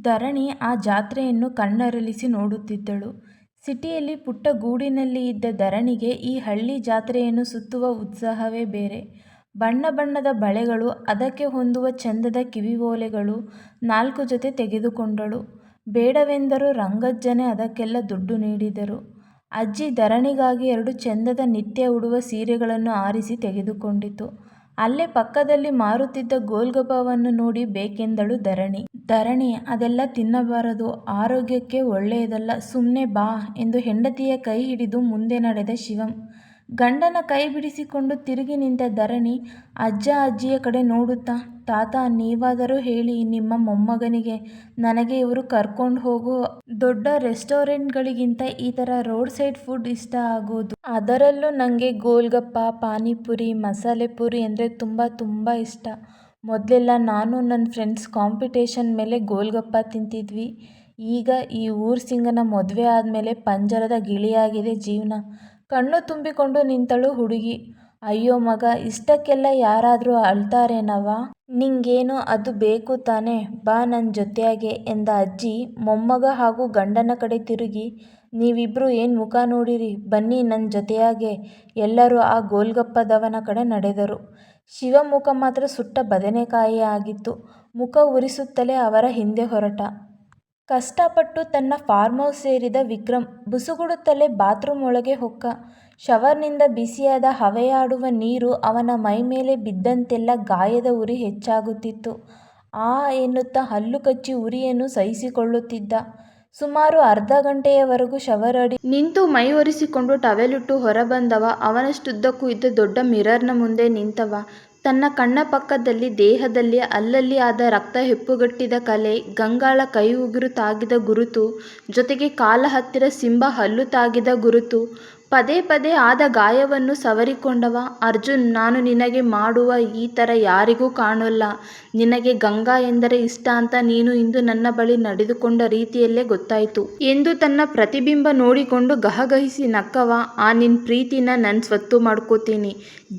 ಧರಣಿ ಆ ಜಾತ್ರೆಯನ್ನು ಕಣ್ಣರಳಿಸಿ ನೋಡುತ್ತಿದ್ದಳು. ಸಿಟಿಯಲ್ಲಿ ಪುಟ್ಟ ಗೂಡಿನಲ್ಲಿ ಇದ್ದ ಧರಣಿಗೆ ಈ ಹಳ್ಳಿ ಜಾತ್ರೆಯನ್ನು ಸುತ್ತುವ ಉತ್ಸಾಹವೇ ಬೇರೆ. ಬಣ್ಣ ಬಣ್ಣದ ಬಳೆಗಳು, ಅದಕ್ಕೆ ಹೊಂದುವ ಚೆಂದದ ಕಿವಿಯೋಲೆಗಳು. ನಾಲ್ಕು ಜೊತೆ ತೆಗೆದುಕೊಂಡಳು. ಬೇಡವೆಂದರೂ ರಂಗಜ್ಜನೆ ಅದಕ್ಕೆಲ್ಲ ದುಡ್ಡು ನೀಡಿದರು. ಅಜ್ಜಿ ಧರಣಿಗಾಗಿ ಎರಡು ಚಂದದ ನಿತ್ಯ ಉಡುವ ಸೀರೆಗಳನ್ನು ಆರಿಸಿ ತೆಗೆದುಕೊಂಡಿತು. ಅಲ್ಲೇ ಪಕ್ಕದಲ್ಲಿ ಮಾರುತ್ತಿದ್ದ ಗೋಲ್ಗಪ್ಪವನ್ನು ನೋಡಿ ಬೇಕೆಂದಳು ಧರಣಿ. ಧರಣಿ, ಅದೆಲ್ಲ ತಿನ್ನಬಾರದು. ಆರೋಗ್ಯಕ್ಕೆ ಒಳ್ಳೆಯದಲ್ಲ. ಸುಮ್ನೆ ಬಾ ಎಂದು ಹೆಂಡತಿಯ ಕೈ ಹಿಡಿದು ಮುಂದೆ ನಡೆದ ಶಿವಂ. ಗಂಡನ ಕೈ ಬಿಡಿಸಿಕೊಂಡು ತಿರುಗಿ ನಿಂತ ಧರಣಿ ಅಜ್ಜ ಅಜ್ಜಿಯ ಕಡೆ ನೋಡುತ್ತಾ ತಾತ ನೀವಾದರೂ ಹೇಳಿ ನಿಮ್ಮ ಮೊಮ್ಮಗನಿಗೆ. ನನಗೆ ಇವರು ಕರ್ಕೊಂಡು ಹೋಗೋ ದೊಡ್ಡ ರೆಸ್ಟೋರೆಂಟ್ಗಳಿಗಿಂತ ಈ ಥರ ರೋಡ್ ಸೈಡ್ ಫುಡ್ ಇಷ್ಟ ಆಗೋದು. ಅದರಲ್ಲೂ ನನಗೆ ಗೋಲ್ಗಪ್ಪ, ಪಾನಿಪುರಿ, ಮಸಾಲೆ ಪುರಿ ಅಂದರೆ ತುಂಬ ತುಂಬ ಇಷ್ಟ. ಮೊದಲೆಲ್ಲ ನಾನು ನನ್ನ ಫ್ರೆಂಡ್ಸ್ ಕಾಂಪಿಟೇಷನ್ ಮೇಲೆ ಗೋಲ್ಗಪ್ಪ ತಿಂತಿದ್ವಿ. ಈಗ ಈ ಊರ್ ಸಿಂಗನ ಮದುವೆ ಆದಮೇಲೆ ಪಂಜರದ ಗಿಳಿಯಾಗಿದೆ ಜೀವನ ಕಣ್ಣು ತುಂಬಿಕೊಂಡು ನಿಂತಳು ಹುಡುಗಿ. ಅಯ್ಯೋ ಮಗ, ಇಷ್ಟಕ್ಕೆಲ್ಲ ಯಾರಾದರೂ ಅಳ್ತಾರೇನವ್ವ. ನಿಂಗೇನು ಅದು ಬೇಕು ತಾನೆ ಬಾ ನನ್ನ ಜೊತೆಯಾಗೆ ಎಂದ ಅಜ್ಜಿ ಮೊಮ್ಮಗ ಹಾಗೂ ಗಂಡನ ಕಡೆ ತಿರುಗಿ, ನೀವಿಬ್ರು ಏನು ಮುಖ ನೋಡಿರಿ ಬನ್ನಿ ನನ್ನ ಜೊತೆಯಾಗೆ ಎಲ್ಲರೂ ಆ ಗೋಲ್ಗಪ್ಪದವನ ಕಡೆ ನಡೆದರು. ಶಿವಮುಖ ಮಾತ್ರ ಸುಟ್ಟ ಬದನೆಕಾಯಿ ಆಗಿತ್ತು. ಮುಖ ಉರಿಸುತ್ತಲೇ ಅವರ ಹಿಂದೆ ಹೊರಟ. ಕಷ್ಟಪಟ್ಟು ತನ್ನ ಫಾರ್ಮ್ ಹೌಸ್ ಸೇರಿದ ವಿಕ್ರಮ್, ಬುಸುಗುಡುತ್ತಲೇ ಬಾತ್ರೂಮ್ ಒಳಗೆ ಹೊಕ್ಕ. ಶವರ್ನಿಂದ ಬಿಸಿಯಾದ ಹವೆಯಾಡುವ ನೀರು ಅವನ ಮೈಮೇಲೆ ಬಿದ್ದಂತೆಲ್ಲ ಗಾಯದ ಉರಿ ಹೆಚ್ಚಾಗುತ್ತಿತ್ತು. ಆ ಎನ್ನುತ್ತಾ ಹಲ್ಲು ಕಚ್ಚಿ ಉರಿಯನ್ನು ಸಹಿಸಿಕೊಳ್ಳುತ್ತಿದ್ದ. ಸುಮಾರು ಅರ್ಧ ಗಂಟೆಯವರೆಗೂ ಶವರ್ ಅಡಿ ನಿಂತು ಮೈ ಒರೆಸಿಕೊಂಡು ಟವೆಲಿಟ್ಟು ಹೊರಬಂದವ ಅವನಷ್ಟುದ್ದಕ್ಕೂ ಇದ್ದ ದೊಡ್ಡ ಮಿರರ್ನ ಮುಂದೆ ನಿಂತವ. ತನ್ನ ಕಣ್ಣ ಪಕ್ಕದಲ್ಲಿ ದೇಹದಲ್ಲಿ ಅಲ್ಲಲ್ಲಿ ಆದ ರಕ್ತ ಹೆಪ್ಪುಗಟ್ಟಿದ ಕಲೆ, ಗಂಗಾಳ ಕೈ ಉಗುರು ತಾಗಿದ ಗುರುತು, ಜೊತೆಗೆ ಕಾಲ ಹತ್ತಿರ ಸಿಂಬ ಹಲ್ಲು ತಾಗಿದ ಗುರುತು, ಪದೇ ಪದೇ ಆದ ಗಾಯವನ್ನು ಸವರಿಕೊಂಡವ ಅರ್ಜುನ್, ನಾನು ನಿನಗೆ ಮಾಡುವ ಈ ಥರ ಯಾರಿಗೂ ಕಾಣೋಲ್ಲ. ನಿನಗೆ ಗಂಗಾ ಎಂದರೆ ಇಷ್ಟ ಅಂತ ನೀನು ಇಂದು ನನ್ನ ಬಳಿ ನಡೆದುಕೊಂಡ ರೀತಿಯಲ್ಲೇ ಗೊತ್ತಾಯಿತು ಎಂದು ತನ್ನ ಪ್ರತಿಬಿಂಬ ನೋಡಿಕೊಂಡು ಗಹಗಹಿಸಿ ನಕ್ಕವ ಆ ನಿನ್ ಪ್ರೀತಿನ ನನ್ನ ಸ್ವತ್ತು ಮಾಡ್ಕೋತೀನಿ.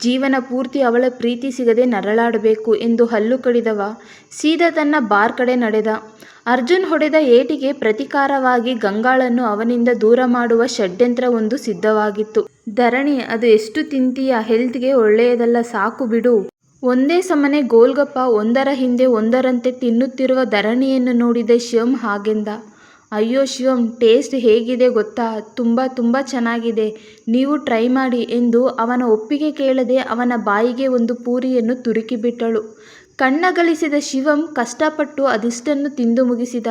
ಜೀವನ ಪೂರ್ತಿ ಅವಳ ಪ್ರೀತಿ ಸಿಗದೆ ನರಳಾಡಬೇಕು ಎಂದು ಹಲ್ಲು ಕಡಿದವ ಸೀದಾ ತನ್ನ ಬಾರ್ ಕಡೆ ನಡೆದ. ಅರ್ಜುನ್ ಹೊಡೆದ ಏಟಿಗೆ ಪ್ರತಿಕಾರವಾಗಿ ಗಂಗಾಳನ್ನು ಅವನಿಂದ ದೂರ ಮಾಡುವ ಷಡ್ಯಂತ್ರ ಒಂದು ಸಿದ್ಧವಾಗಿತ್ತು. ಧರಣಿ, ಅದು ಎಷ್ಟು ತಿಂತೀಯ ಹೆಲ್ತ್ಗೆ ಒಳ್ಳೆಯದಲ್ಲ, ಸಾಕು ಬಿಡು. ಒಂದೇ ಸಮನೆ ಗೋಲ್ಗಪ್ಪ ಒಂದರ ಹಿಂದೆ ಒಂದರಂತೆ ತಿನ್ನುತ್ತಿರುವ ಧರಣಿಯನ್ನು ನೋಡಿದ ಶಿವಂ ಹಾಗೆಂದ. ಅಯ್ಯೋ ಶಿವಂ, ಟೇಸ್ಟ್ ಹೇಗಿದೆ ಗೊತ್ತಾ ತುಂಬಾ ತುಂಬಾ ಚೆನ್ನಾಗಿದೆ. ನೀವು ಟ್ರೈ ಮಾಡಿ ಎಂದು ಅವನ ಒಪ್ಪಿಗೆ ಕೇಳದೆ ಅವನ ಬಾಯಿಗೆ ಒಂದು ಪೂರಿಯನ್ನು ತುರುಕಿಬಿಟ್ಟಳು. ಕಣ್ಣಗಲಿಸಿದ ಶಿವಂ ಕಷ್ಟಪಟ್ಟು ಅದಿಷ್ಟನ್ನು ತಿಂದು ಮುಗಿಸಿದ.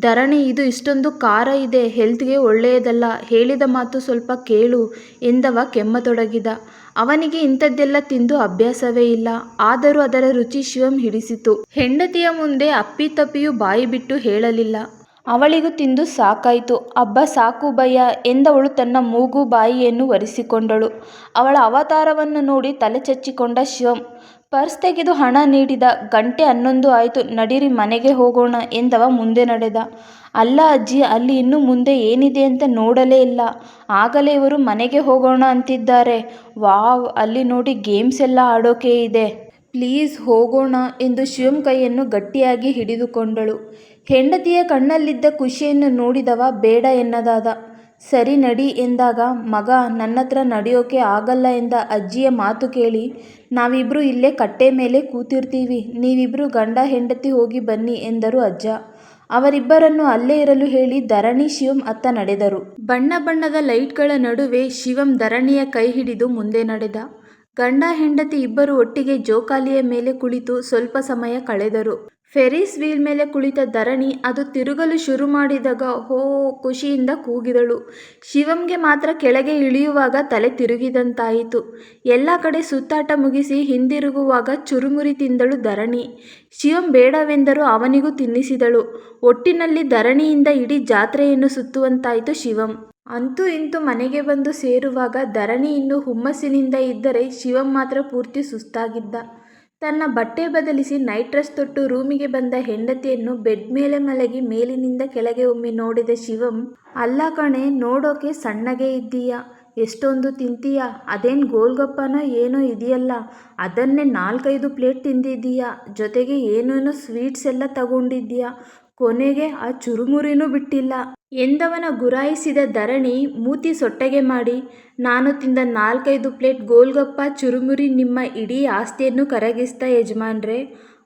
ಧರಣಿ, ಇದು ಇಷ್ಟೊಂದು ಖಾರ ಇದೆ, ಹೆಲ್ತ್ಗೆ ಒಳ್ಳೆಯದಲ್ಲ, ಹೇಳಿದ ಮಾತು ಸ್ವಲ್ಪ ಕೇಳು ಎಂದವ ಕೆಮ್ಮತೊಡಗಿದ. ಅವನಿಗೆ ಇಂಥದ್ದೆಲ್ಲ ತಿಂದು ಅಭ್ಯಾಸವೇ ಇಲ್ಲ. ಆದರೂ ಅದರ ರುಚಿ ಶಿವಂ ಹಿಡಿಸಿತು. ಹೆಂಡತಿಯ ಮುಂದೆ ಅಪ್ಪಿತಪ್ಪಿಯೂ ಬಾಯಿ ಬಿಟ್ಟು ಹೇಳಲಿಲ್ಲ. ಅವಳಿಗೂ ತಿಂದು ಸಾಕಾಯ್ತು. ಅಬ್ಬಾ, ಸಾಕು ಭಯ ಎಂದವಳು ತನ್ನ ಮೂಗು ಬಾಯಿಯನ್ನು ಒರೆಸಿಕೊಂಡಳು. ಅವಳ ಅವತಾರವನ್ನು ನೋಡಿ ತಲೆ ಚಚ್ಚಿಕೊಂಡ ಶಿವಂ. ಪರ್ಸ್ ತೆಗೆದು ಹಣ ನೀಡಿದ. ಗಂಟೆ ಹನ್ನೊಂದು ಆಯಿತು, ನಡೀರಿ ಮನೆಗೆ ಹೋಗೋಣ ಎಂದವ ಮುಂದೆ ನಡೆದ. ಅಲ್ಲ ಅಜ್ಜಿ, ಅಲ್ಲಿ ಇನ್ನು ಮುಂದೆ ಏನಿದೆ ಅಂತ ನೋಡಲೇ ಇಲ್ಲ. ಆಗಲೇ ಇವರು ಮನೆಗೆ ಹೋಗೋಣ ಅಂತಿದ್ದಾರೆ. ವಾವ್, ಅಲ್ಲಿ ನೋಡಿ ಗೇಮ್ಸ್ ಎಲ್ಲ ಆಡೋಕೆ ಇದೆ. ಪ್ಲೀಸ್ ಹೋಗೋಣ ಎಂದು ಶಿವಂ ಕೈಯನ್ನು ಗಟ್ಟಿಯಾಗಿ ಹಿಡಿದುಕೊಂಡಳು. ಹೆಂಡತಿಯ ಕಣ್ಣಲ್ಲಿದ್ದ ಖುಷಿಯನ್ನು ನೋಡಿದವ ಬೇಡ ಎನ್ನದಾದ. ಸರಿ ನಡಿ ಎಂದಾಗ ಮಗ, ನನ್ನತ್ರ ನಡೆಯೋಕೆ ಆಗಲ್ಲ ಎಂದ ಅಜ್ಜಿಯ ಮಾತು ಕೇಳಿ, ನಾವಿಬ್ರು ಇಲ್ಲೇ ಕಟ್ಟೆ ಮೇಲೆ ಕೂತಿರ್ತೀವಿ. ನೀವಿಬ್ರು ಗಂಡ ಹೆಂಡತಿ ಹೋಗಿ ಬನ್ನಿ ಎಂದರು ಅಜ್ಜ. ಅವರಿಬ್ಬರನ್ನು ಅಲ್ಲೇ ಇರಲು ಹೇಳಿ ಧರಣಿ ಶಿವಂ ಅತ್ತ ನಡೆದರು. ಬಣ್ಣ ಬಣ್ಣದ ಲೈಟ್ಗಳ ನಡುವೆ ಶಿವಂ ಧರಣಿಯ ಕೈ ಹಿಡಿದು ಮುಂದೆ ನಡೆದ. ಗಂಡ ಹೆಂಡತಿ ಇಬ್ಬರು ಒಟ್ಟಿಗೆ ಜೋಕಾಲಿಯ ಮೇಲೆ ಕುಳಿತು ಸ್ವಲ್ಪ ಸಮಯ ಕಳೆದರು. ಫೆರ್ರಿಸ್ ವೀಲ್ ಮೇಲೆ ಕುಳಿತ ಧರಣಿ ಅದು ತಿರುಗಲು ಶುರು ಮಾಡಿದಾಗ ಹೋ, ಖುಷಿಯಿಂದ ಕೂಗಿದಳು. ಶಿವಂಗೆ ಮಾತ್ರ ಕೆಳಗೆ ಇಳಿಯುವಾಗ ತಲೆ ತಿರುಗಿದಂತಾಯಿತು. ಎಲ್ಲ ಕಡೆ ಸುತ್ತಾಟ ಮುಗಿಸಿ ಹಿಂದಿರುಗುವಾಗ ಚುರುಮುರಿ ತಿಂದಳು ಧರಣಿ. ಶಿವಂ ಬೇಡವೆಂದರೂ ಅವನಿಗೂ ತಿನ್ನಿಸಿದಳು. ಒಟ್ಟಿನಲ್ಲಿ ಧರಣಿಯಿಂದ ಇಡೀ ಜಾತ್ರೆಯನ್ನು ಸುತ್ತುವಂತಾಯಿತು ಶಿವಂ. ಅಂತೂ ಇಂತೂ ಮನೆಗೆ ಬಂದು ಸೇರುವಾಗ ಧರಣಿ ಇನ್ನೂ ಹುಮ್ಮಸ್ಸಿನಿಂದ ಇದ್ದರೆ ಶಿವಂ ಮಾತ್ರ ಪೂರ್ತಿ ಸುಸ್ತಾಗಿದ್ದ. ತನ್ನ ಬಟ್ಟೆ ಬದಲಿಸಿ ನೈಟ್ ಡ್ರೆಸ್ ತೊಟ್ಟು ರೂಮಿಗೆ ಬಂದ ಹೆಂಡತಿಯನ್ನು ಬೆಡ್ ಮೇಲೆ ಮಲಗಿ ಮೇಲಿನಿಂದ ಕೆಳಗೆ ಒಮ್ಮೆ ನೋಡಿದ ಶಿವಂ, ಅಲ್ಲ ಕಣೆ, ನೋಡೋಕೆ ಸಣ್ಣಗೆ ಇದ್ದೀಯ. ಎಷ್ಟೊಂದು ತಿಂತೀಯ. ಅದೇನ್ ಗೋಲ್ಗಪ್ಪನೋ ಏನೋ ಇದೆಯಲ್ಲ ಅದನ್ನೇ ನಾಲ್ಕೈದು ಪ್ಲೇಟ್ ತಿಂದಿದ್ದೀಯ. ಜೊತೆಗೆ ಏನೇನೋ ಸ್ವೀಟ್ಸ್ ಎಲ್ಲ ತಗೊಂಡಿದ್ದೀಯ. ಕೊನೆಗೆ ಆ ಚುರುಮುರಿನೂ ಬಿಟ್ಟಿಲ್ಲ ಎಂದವನ ಗುರಾಯಿಸಿದ ಧರಣಿ ಮೂತಿ ಸೊಟ್ಟಗೆ ಮಾಡಿ, ನಾನು ತಿಂದ ನಾಲ್ಕೈದು ಪ್ಲೇಟ್ ಗೋಲ್ಗಪ್ಪ ಚುರುಮುರಿ ನಿಮ್ಮ ಇಡೀ ಆಸ್ತಿಯನ್ನು ಕರಗಿಸ್ತಾ ಯಜಮಾನ್ರೆ,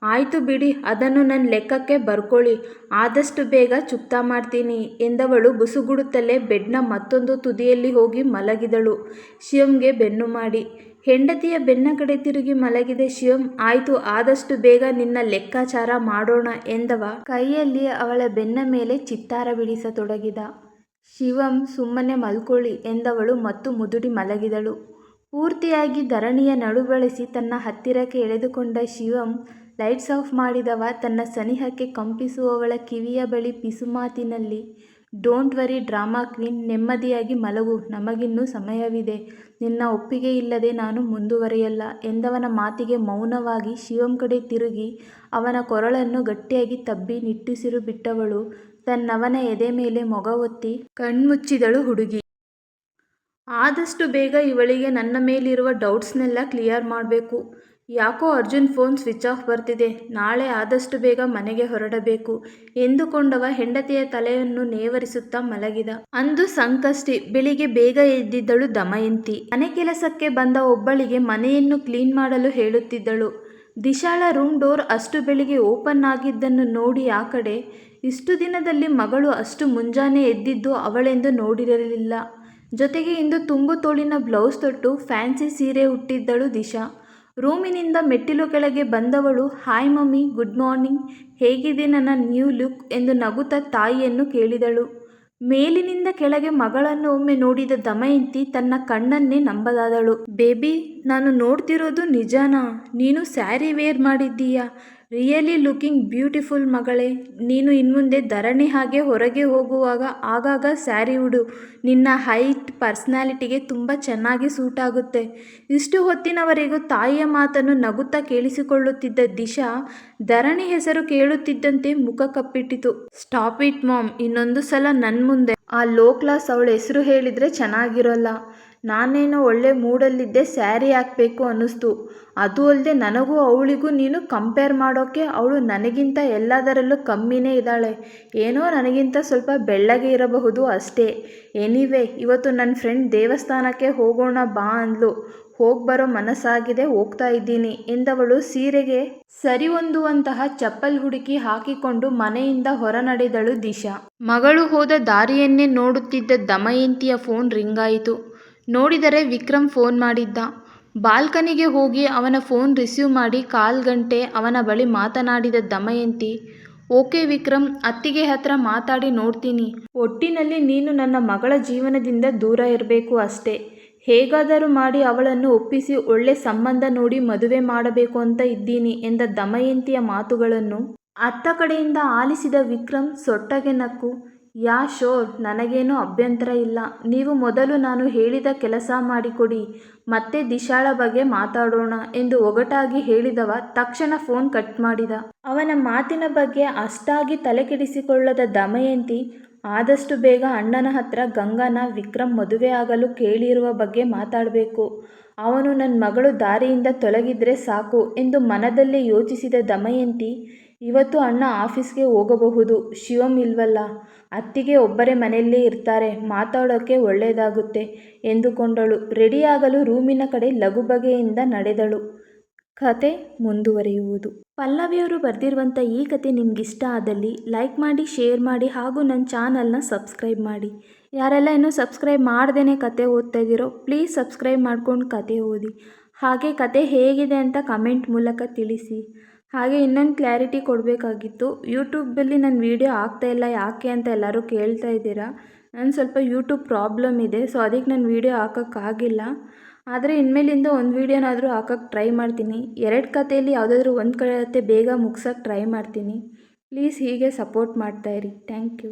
ಆಯಿತು ಬಿಡಿ, ಅದನ್ನು ನನ್ನ ಲೆಕ್ಕಕ್ಕೆ ಬರ್ಕೊಳ್ಳಿ, ಆದಷ್ಟು ಬೇಗ ಚುಕ್ತಾ ಮಾಡ್ತೀನಿ ಎಂದವಳು ಬುಸುಗುಡುತ್ತಲೇ ಬೆಡ್ನ ಮತ್ತೊಂದು ತುದಿಯಲ್ಲಿ ಹೋಗಿ ಮಲಗಿದಳು. ಶಿವಂಗೆ ಬೆನ್ನು ಮಾಡಿ ಹೆಂಡತಿಯ ಬೆನ್ನ ಕಡೆ ತಿರುಗಿ ಮಲಗಿದೆ ಶಿವಂ, ಆಯ್ತು, ಆದಷ್ಟು ಬೇಗ ನಿನ್ನ ಲೆಕ್ಕಾಚಾರ ಮಾಡೋಣ ಎಂದವ. ಕೈಯಲ್ಲಿ ಅವಳ ಬೆನ್ನ ಮೇಲೆ ಚಿತ್ತಾರ ಬಿಡಿಸತೊಡಗಿದ. ಶಿವಂ, ಸುಮ್ಮನೆ ಮಲ್ಕೊಳ್ಳಿ ಎಂದವಳು ಮತ್ತು ಮುದುಡಿ ಮಲಗಿದಳು. ಪೂರ್ತಿಯಾಗಿ ಧರಣಿಯ ನಡು ಬಳಸಿ ತನ್ನ ಹತ್ತಿರಕ್ಕೆ ಎಳೆದುಕೊಂಡ ಶಿವಂ, ಲೈಟ್ಸ್ ಆಫ್ ಮಾಡಿದವ, ತನ್ನ ಸನಿಹಕ್ಕೆ ಕಂಪಿಸುವವಳ ಕಿವಿಯ ಬಳಿ ಪಿಸುಮಾತಿನಲ್ಲಿ ಡೋಂಟ್ ವರಿ ಡ್ರಾಮಾ ಕ್ವೀನ್, ನೆಮ್ಮದಿಯಾಗಿ ಮಲಗು, ನಮಗಿನ್ನೂ ಸಮಯವಿದೆ. ನಿನ್ನ ಒಪ್ಪಿಗೆ ಇಲ್ಲದೆ ನಾನು ಮುಂದುವರೆಯಲ್ಲ. ಎಂದವನ ಮಾತಿಗೆ ಮೌನವಾಗಿ ಶಿವಂ ಕಡೆ ತಿರುಗಿ ಅವನ ಕೊರಳನ್ನು ಗಟ್ಟಿಯಾಗಿ ತಬ್ಬಿ ನಿಟ್ಟುಸಿರು ಬಿಟ್ಟವಳು. ತನ್ನವನ ಎದೆ ಮೇಲೆ ಮೊಗ ಒತ್ತಿ ಕಣ್ಮುಚ್ಚಿದಳು ಹುಡುಗಿ. ಆದಷ್ಟು ಬೇಗ ಇವಳಿಗೆ ನನ್ನ ಮೇಲಿರುವ ಡೌಟ್ಸ್ನೆಲ್ಲ ಕ್ಲಿಯರ್ ಮಾಡಬೇಕು. ಯಾಕೋ ಅರ್ಜುನ್ ಫೋನ್ ಸ್ವಿಚ್ ಆಫ್ ಬರ್ತಿದೆ. ನಾಳೆ ಆದಷ್ಟು ಬೇಗ ಮನೆಗೆ ಹೊರಡಬೇಕು. ಎಂದುಕೊಂಡವ ಹೆಂಡತಿಯ ತಲೆಯನ್ನು ನೇವರಿಸುತ್ತಾ ಮಲಗಿದ. ಅಂದು ಸಂಕಷ್ಟಿ. ಬೆಳಿಗ್ಗೆ ಬೇಗ ಎದ್ದಿದ್ದಳು ದಮಯಂತಿ. ಮನೆ ಕೆಲಸಕ್ಕೆ ಬಂದ ಒಬ್ಬಳಿಗೆ ಮನೆಯನ್ನು ಕ್ಲೀನ್ ಮಾಡಲು ಹೇಳುತ್ತಿದ್ದಳು. ದಿಶಾಳ ರೂಮ್ ಡೋರ್ ಅಷ್ಟು ಬೆಳಿಗ್ಗೆ ಓಪನ್ ಆಗಿದ್ದನ್ನು ನೋಡಿ ಆ ಕಡೆ, ಇಷ್ಟು ದಿನದಲ್ಲಿ ಮಗಳು ಅಷ್ಟು ಮುಂಜಾನೆ ಎದ್ದಿದ್ದು ಅವಳೆಂದು ನೋಡಿರಲಿಲ್ಲ. ಜೊತೆಗೆ ಇಂದು ತುಂಬು ತೋಳಿನ ಬ್ಲೌಸ್ ತೊಟ್ಟು ಫ್ಯಾನ್ಸಿ ಸೀರೆ ಉಟ್ಟಿದ್ದಳು ದಿಶಾ. ರೂಮಿನಿಂದ ಮೆಟ್ಟಿಲು ಕೆಳಗೆ ಬಂದವಳು, ಹಾಯ್ ಮಮ್ಮಿ, ಗುಡ್ ಮಾರ್ನಿಂಗ್. ಹೇಗಿದೆ ನನ್ನ ನ್ಯೂ ಲುಕ್? ಎಂದು ನಗುತ್ತ ತಾಯಿಯನ್ನು ಕೇಳಿದಳು. ಮೇಲಿನಿಂದ ಕೆಳಗೆ ಮಗಳನ್ನು ಒಮ್ಮೆ ನೋಡಿದ ದಮಯಂತಿ ತನ್ನ ಕಣ್ಣನ್ನೇ ನಂಬದಾದಳು. ಬೇಬಿ, ನಾನು ನೋಡ್ತಿರೋದು ನಿಜಾನಾ? ನೀನು ಸ್ಯಾರಿ ವೇರ್ ಮಾಡಿದ್ದೀಯಾ? ರಿಯಲಿ ಲುಕಿಂಗ್ ಬ್ಯೂಟಿಫುಲ್ ಮಗಳೇ, ನೀನು ಇನ್ಮುಂದೆ ಧರಣಿ ಹಾಗೆ ಹೊರಗೆ ಹೋಗುವಾಗ ಆಗಾಗ ಸ್ಯಾರಿ ಉಡು. ನಿನ್ನ ಹೈಟ್, ಪರ್ಸ್ನಾಲಿಟಿಗೆ ತುಂಬ ಚೆನ್ನಾಗಿ ಸೂಟ್ ಆಗುತ್ತೆ. ಇಷ್ಟು ಹೊತ್ತಿನವರೆಗೂ ತಾಯಿಯ ಮಾತನ್ನು ನಗುತ್ತಾ ಕೇಳಿಸಿಕೊಳ್ಳುತ್ತಿದ್ದ ದಿಶಾ, ಧರಣಿ ಹೆಸರು ಕೇಳುತ್ತಿದ್ದಂತೆ ಮುಖ ಕಪ್ಪಿಟ್ಟಿತು. ಸ್ಟಾಪ್ ಇಟ್ ಮಾಮ್, ಇನ್ನೊಂದು ಸಲ ನನ್ನ ಮುಂದೆ ಆ ಲೋ ಕ್ಲಾಸ್ ಅವಳ ಹೆಸರು ಹೇಳಿದರೆ ಚೆನ್ನಾಗಿರೋಲ್ಲ. ನಾನೇನೋ ಒಳ್ಳೆ ಮೂಡಲ್ಲಿದ್ದೆ ಸ್ಯಾರಿ ಹಾಕಬೇಕು ಅನ್ನಿಸ್ತು. ಅದು ಅಲ್ಲದೆ ನನಗೂ ಅವಳಿಗೂ ನೀನು ಕಂಪೇರ್ ಮಾಡೋಕ್ಕೆ ಅವಳು ನನಗಿಂತ ಎಲ್ಲದರಲ್ಲೂ ಕಮ್ಮಿನೇ ಇದ್ದಾಳೆ. ಏನೋ ನನಗಿಂತ ಸ್ವಲ್ಪ ಬೆಳ್ಳಗೆ ಇರಬಹುದು ಅಷ್ಟೇ. ಎನಿವೇ ಇವತ್ತು ನನ್ನ ಫ್ರೆಂಡ್ ದೇವಸ್ಥಾನಕ್ಕೆ ಹೋಗೋಣ ಬಾ ಅಂದ್ಲು. ಹೋಗಿ ಬರೋ ಮನಸ್ಸಾಗಿದೆ, ಹೋಗ್ತಾ ಇದ್ದೀನಿ ಎಂದವಳು ಸೀರೆಗೆ ಸರಿ ಹೊಂದುವಂತಹ ಚಪ್ಪಲ್ ಹುಡುಕಿ ಹಾಕಿಕೊಂಡು ಮನೆಯಿಂದ ಹೊರ ನಡೆದಳು ದಿಶಾ. ಮಗಳು ಹೋದ ದಾರಿಯನ್ನೇ ನೋಡುತ್ತಿದ್ದ ದಮಯಂತಿಯ ಫೋನ್ ರಿಂಗಾಯಿತು ನೋಡಿದರೆ ವಿಕ್ರಮ್ ಫೋನ್ ಮಾಡಿದ್ದ. ಬಾಲ್ಕನಿಗೆ ಹೋಗಿ ಅವನ ಫೋನ್ ರಿಸೀವ್ ಮಾಡಿ ಕಾಲು ಗಂಟೆ ಅವನ ಬಳಿ ಮಾತನಾಡಿದ ದಮಯಂತಿ, ಓಕೆ ವಿಕ್ರಮ್, ಅತ್ತಿಗೆ ಹತ್ರ ಮಾತಾಡಿ ನೋಡ್ತೀನಿ. ಒಟ್ಟಿನಲ್ಲಿ ನೀನು ನನ್ನ ಮಗಳ ಜೀವನದಿಂದ ದೂರ ಇರಬೇಕು ಅಷ್ಟೇ. ಹೇಗಾದರೂ ಮಾಡಿ ಅವಳನ್ನು ಒಪ್ಪಿಸಿ ಒಳ್ಳೆ ಸಂಬಂಧ ನೋಡಿ ಮದುವೆ ಮಾಡಬೇಕು ಅಂತ ಇದ್ದೀನಿ ಎಂದ ದಮಯಂತಿಯ ಮಾತುಗಳನ್ನು. ಅತ್ತ ಕಡೆಯಿಂದ ಆಲಿಸಿದ ವಿಕ್ರಮ್ ಸೊಟ್ಟಗೆ ನಕ್ಕು. ಯಾ ಶೋರ್, ನನಗೇನು ಅಭ್ಯಂತರ ಇಲ್ಲ. ನೀವು ಮೊದಲು ನಾನು ಹೇಳಿದ ಕೆಲಸ ಮಾಡಿಕೊಡಿ. ಮತ್ತೆ ದಿಶಾಳ ಬಗ್ಗೆ ಮಾತಾಡೋಣ ಎಂದು ಒಗಟಾಗಿ ಹೇಳಿದವ ತಕ್ಷಣ ಫೋನ್ ಕಟ್ ಮಾಡಿದ. ಅವನ ಮಾತಿನ ಬಗ್ಗೆ ಅಷ್ಟಾಗಿ ತಲೆಕೆಡಿಸಿಕೊಳ್ಳದ ದಮಯಂತಿ, ಆದಷ್ಟು ಬೇಗ ಅಣ್ಣನ ಹತ್ರ ಗಂಗಾನ ವಿಕ್ರಮ್ ಮದುವೆ ಆಗಲು ಕೇಳಿರುವ ಬಗ್ಗೆ ಮಾತಾಡಬೇಕು. ಅವನು ನನ್ನ ಮಗಳು ದಾರಿಯಿಂದ ತೊಲಗಿದ್ರೆ ಸಾಕು ಎಂದು ಮನದಲ್ಲೇ ಯೋಚಿಸಿದ ದಮಯಂತಿ ಇವತ್ತು ಅಣ್ಣ ಆಫೀಸ್ಗೆ ಹೋಗಬಹುದು. ಶಿವಮ್ ಇಲ್ವಲ್ಲ? ಅತ್ತಿಗೆ ಒಬ್ಬರೇ ಮನೆಯಲ್ಲೇ ಇರ್ತಾರೆ. ಮಾತಾಡೋಕ್ಕೆ ಒಳ್ಳೆಯದಾಗುತ್ತೆ ಎಂದುಕೊಂಡಳು. ರೆಡಿಯಾಗಲು ರೂಮಿನ ಕಡೆ ಲಘುಬಗೆಯಿಂದ ನಡೆದಳು. ಕತೆ ಮುಂದುವರಿಯುವುದು. ಪಲ್ಲವಿಯವರು ಬರೆದಿರುವಂಥ ಈ ಕತೆ ನಿಮಗಿಷ್ಟ ಆದಲ್ಲಿ ಲೈಕ್ ಮಾಡಿ, ಶೇರ್ ಮಾಡಿ ಹಾಗೂ ನನ್ನ ಚಾನಲ್ನ ಸಬ್ಸ್ಕ್ರೈಬ್ ಮಾಡಿ. ಯಾರೆಲ್ಲ ಇನ್ನೂ ಸಬ್ಸ್ಕ್ರೈಬ್ ಮಾಡ್ದೇ ಕತೆ ಓದ್ತಾ ಇದ್ದೀರೋ, ಪ್ಲೀಸ್ ಸಬ್ಸ್ಕ್ರೈಬ್ ಮಾಡ್ಕೊಂಡು ಕತೆ ಓದಿ. ಹಾಗೆ ಕತೆ ಹೇಗಿದೆ ಅಂತ ಕಮೆಂಟ್ ಮೂಲಕ ತಿಳಿಸಿ. ಹಾಗೆ ಇನ್ನೊಂದು ಕ್ಲಾರಿಟಿ ಕೊಡಬೇಕಾಗಿತ್ತು. ಯೂಟ್ಯೂಬಲ್ಲಿ ನನ್ನ ವೀಡಿಯೋ ಇಲ್ಲ, ಯಾಕೆ ಅಂತ ಎಲ್ಲರೂ ಕೇಳ್ತಾ ಇದ್ದೀರಾ? ನಾನು ಸ್ವಲ್ಪ ಯೂಟ್ಯೂಬ್ ಪ್ರಾಬ್ಲಮ್ ಇದೆ, ಸೊ ಅದಕ್ಕೆ ನಾನು ವೀಡಿಯೋ ಹಾಕೋಕ್ಕಾಗಿಲ್ಲ ಆದರೆ ಇನ್ಮೇಲಿಂದ ಒಂದು ವೀಡಿಯೋನಾದರೂ ಹಾಕೋಕ್ಕೆ ಟ್ರೈ ಮಾಡ್ತೀನಿ. ಎರಡು ಕಥೆಯಲ್ಲಿ ಯಾವುದಾದ್ರೂ ಒಂದು ಕಡೆ ಬೇಗ ಮುಗ್ಸೋಕ್ಕೆ ಟ್ರೈ ಮಾಡ್ತೀನಿ. ಪ್ಲೀಸ್ ಹೀಗೆ ಸಪೋರ್ಟ್ ಮಾಡ್ತಾಯಿರಿ ಥ್ಯಾಂಕ್ ಯು.